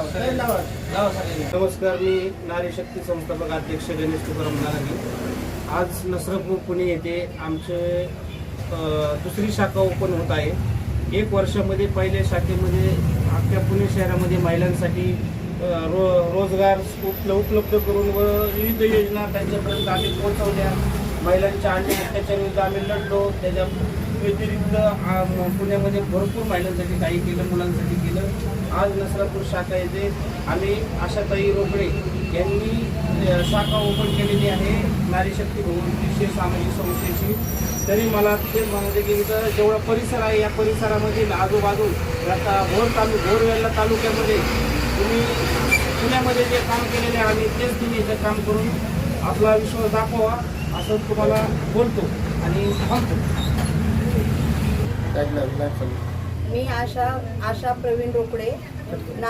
नमस्कार मी नारी शक्ती संस्थापक अध्यक्ष गणेश तुकाराम नारागी आज नसरपूर पुणे येथे आमचे दुसरी शाखा ओपन होत आहे. एक वर्षामध्ये पहिल्या शाखेमध्ये अख्ख्या पुणे शहरामध्ये महिलांसाठी रो रोजगार उपल उपलब्ध करून व विविध योजना त्यांच्यापर्यंत आम्ही पोहोचवल्या. महिलांच्या अन्याय अत्याचाराविरुद्ध आम्ही लढलो. त्याच्या व्यतिरिक्त पुण्यामध्ये भरपूर महिलांसाठी काही केलं मुलांसाठी केलं. आज नसरापूर शाखा येथे आम्ही आशाताई रोकडे यांनी शाखा ओपन केलेली आहे. नारी शक्ती बहुउद्देशीय सामाजिक संस्थेची तरी मला ते म्हणते की इथं जेवढा परिसर आहे या परिसरामधील आजूबाजू आता भोर तालु भोरवेल्ला तालुक्यामध्ये तुम्ही पुण्यामध्ये जे काम केलेले आहे आणि तेच तुम्ही इथं काम करून आपला विश्वास दाखवा असं तुम्हाला बोलतो आणि थांबतो मी आशा आशा प्रवीण रोकडे. ना